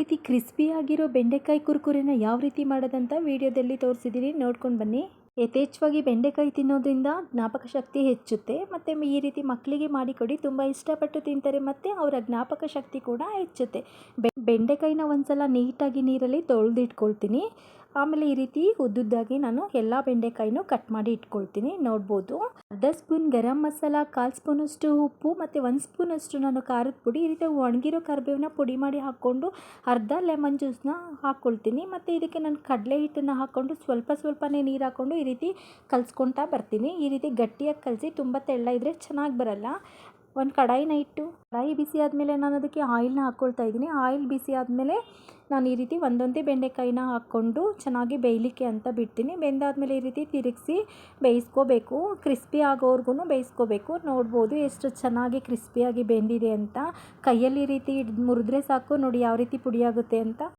ರೀತಿ ಕ್ರಿಸ್ಪಿಯಾಗಿರೋ ಬೆಂಡೆಕಾಯಿ ಕುರ್ಕುರಿನ ಯಾವ ರೀತಿ ಮಾಡೋದಂತ ವಿಡಿಯೋದಲ್ಲಿ ತೋರಿಸಿದ್ದೀನಿ ನೋಡ್ಕೊಂಡು ಬನ್ನಿ. ಯಥೇಚ್ಛವಾಗಿ ಬೆಂಡೆಕಾಯಿ ತಿನ್ನೋದ್ರಿಂದ ಜ್ಞಾಪಕ ಶಕ್ತಿ ಹೆಚ್ಚುತ್ತೆ, ಮತ್ತು ಈ ರೀತಿ ಮಕ್ಕಳಿಗೆ ಮಾಡಿಕೊಡಿ, ತುಂಬ ಇಷ್ಟಪಟ್ಟು ತಿಂತಾರೆ, ಮತ್ತು ಅವರ ಜ್ಞಾಪಕ ಶಕ್ತಿ ಕೂಡ ಹೆಚ್ಚುತ್ತೆ. ಬೆಂಡೆಕಾಯಿನ ಒಂದು ಸಲ ನೀಟಾಗಿ ನೀರಲ್ಲಿ ತೊಳೆದಿಟ್ಕೊಳ್ತೀನಿ. ಆಮೇಲೆ ಈ ರೀತಿ ಉದ್ದುದ್ದಾಗಿ ನಾನು ಎಲ್ಲ ಬೆಂಡೆಕಾಯಿನೂ ಕಟ್ ಮಾಡಿ ಇಟ್ಕೊಳ್ತೀನಿ. ನೋಡ್ಬೋದು. ಅರ್ಧ ಸ್ಪೂನ್ ಗರಂ ಮಸಾಲ, ಕಾಲು ಸ್ಪೂನಷ್ಟು ಉಪ್ಪು ಮತ್ತು ಒಂದು ಸ್ಪೂನಷ್ಟು ನಾನು ಖಾರದ ಪುಡಿ, ಈ ರೀತಿ ಒಣಗಿರೋ ಕರಿಬೇವನ್ನ ಪುಡಿ ಮಾಡಿ ಹಾಕ್ಕೊಂಡು ಅರ್ಧ ಲೆಮನ್ ಜ್ಯೂಸನ್ನ ಹಾಕ್ಕೊಳ್ತೀನಿ. ಮತ್ತು ಇದಕ್ಕೆ ನಾನು ಕಡಲೆ ಹಿಟ್ಟನ್ನು ಹಾಕ್ಕೊಂಡು ಸ್ವಲ್ಪ ಸ್ವಲ್ಪನೇ ನೀರು ಹಾಕ್ಕೊಂಡು ಈ ರೀತಿ ಕಲಿಸ್ಕೊತಾ ಬರ್ತೀನಿ. ಈ ರೀತಿ ಗಟ್ಟಿಯಾಗಿ ಕಲಸಿ ತುಂಬ ತೆಳ್ಳ ಇದ್ದರೆ ಚೆನ್ನಾಗಿ ಬರಲ್ಲ. ಒಂದು ಕಡಾಯಿನ ಇಟ್ಟು, ಕಡಾಯಿ ಬಿಸಿ ಆದಮೇಲೆ ನಾನು ಅದಕ್ಕೆ ಆಯಿಲ್ನ ಹಾಕ್ಕೊಳ್ತಾ ಇದ್ದೀನಿ. ಆಯಿಲ್ ಬಿಸಿ ಆದಮೇಲೆ ನಾನು ಈ ರೀತಿ ಒಂದೊಂದೇ ಬೆಂಡೆಕಾಯಿನ ಹಾಕ್ಕೊಂಡು ಚೆನ್ನಾಗಿ ಬೇಯಲಿಕ್ಕೆ ಅಂತ ಬಿಡ್ತೀನಿ. ಬೆಂದಾದಮೇಲೆ ಈ ರೀತಿ ತಿರುಗಿಸಿ ಬೇಯಿಸ್ಕೋಬೇಕು. ಕ್ರಿಸ್ಪಿ ಆಗೋವರೆಗೂ ಬೇಯಿಸ್ಕೋಬೇಕು. ನೋಡ್ಬೋದು ಎಷ್ಟು ಚೆನ್ನಾಗಿ ಕ್ರಿಸ್ಪಿಯಾಗಿ ಬೆಂದಿದೆ ಅಂತ. ಕೈಯಲ್ಲಿ ಈ ರೀತಿ ಮುರಿದ್ರೆ ಸಾಕು. ನೋಡಿ ಯಾವ ರೀತಿ ಪುಡಿಯಾಗುತ್ತೆ ಅಂತ.